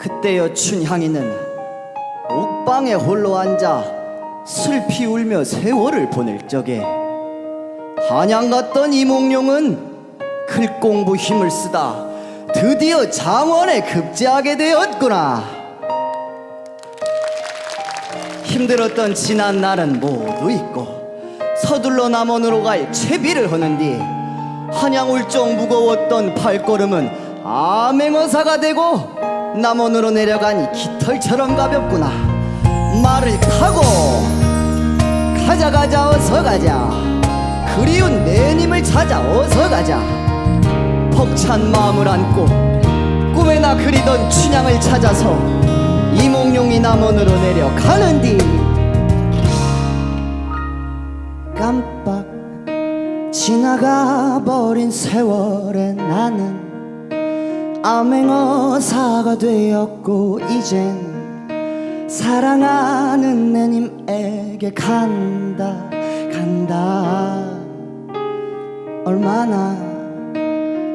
그때여 춘향이는 옥방에 홀로 앉아 슬피 울며 세월을 보낼 적에 한양 갔던 이몽룡은 글공부 힘을 쓰다 드디어 장원에 급제하게 되었구나. 힘들었던 지난 날은 모두 잊고 서둘러 남원으로 갈 채비를 하는 뒤 한양 울적 무거웠던 발걸음은 암행어사가 되고 남원으로 내려가니 깃털처럼 가볍구나. 말을 타고 가자 가자 어서 가자. 그리운 내님을 찾아 어서 가자. 벅찬 마음을 안고 꿈에나 그리던 춘향을 찾아서 이몽룡이 남원으로 내려가는 뒤 깜빡 지나가 버린 세월에 나는 암행어사가 되었고 이젠 사랑하는 내님에게 간다 간다. 얼마나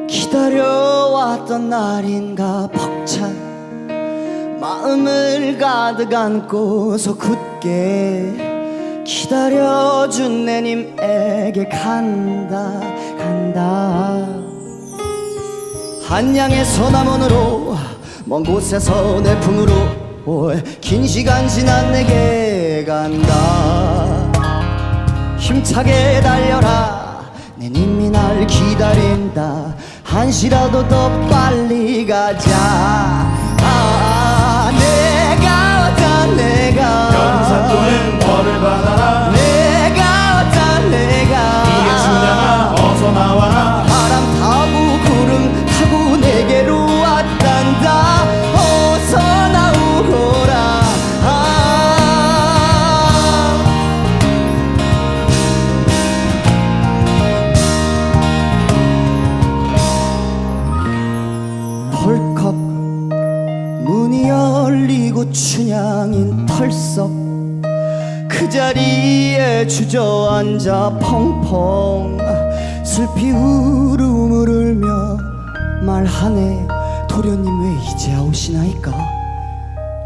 기다려왔던 날인가 벅찬 마음을 가득 안고서 굳게 기다려준 내님에게 간다 간다 한양에서 남원으로 먼 곳에서 내 품으로 긴 시간 지난 내게 간다. 힘차게 달려라. 내 님이 날 기다린다. 한시라도 더 빨리 가자 열리고 춘향인 털썩 그 자리에 주저앉아 펑펑 슬피 울음을 울며 말하네 도련님 왜 이제야 오시나이까?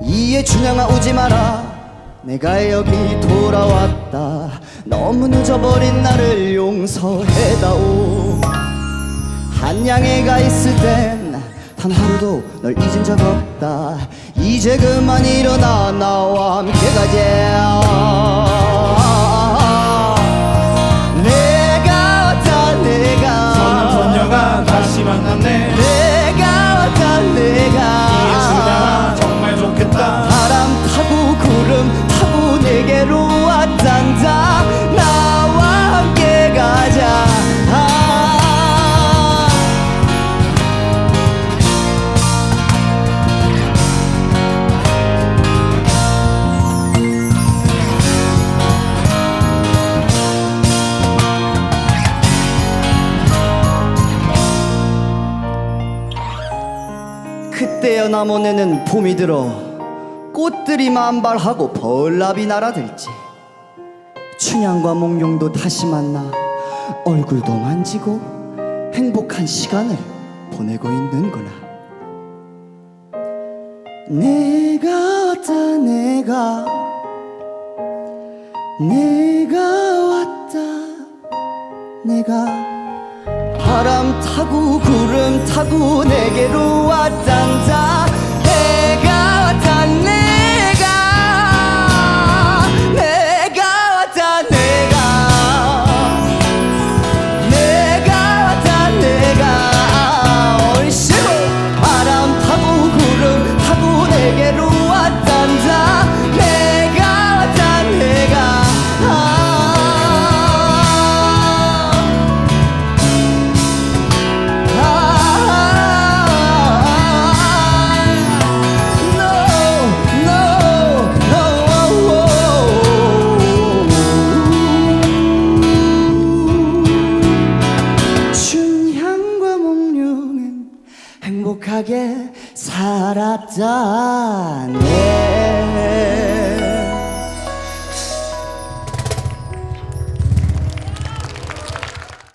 이에 춘향아 오지 마라. 내가 여기 돌아왔다. 너무 늦어버린 나를 용서해다오. 한양에 가 있을 땐 단 하루도 널 잊은 적 없다. 이제 그만 일어나 나와 함께 가자. 내가 왔다 내가. 선남 선녀가 다시 만났네. 내가 왔다 내가. 춘향아 정말 좋겠다. 바람 타고 구름 타고 내게로 남원에는 봄이 들어 꽃들이 만발하고 벌나비 날아들지. 춘향과 몽룡도 다시 만나 얼굴도 만지고 행복한 시간을 보내고 있는구나. 내가 왔다 내가 내가 왔다 내가. 바람 타고 구름 타고 내게로 왔단다 행복하게 살았다네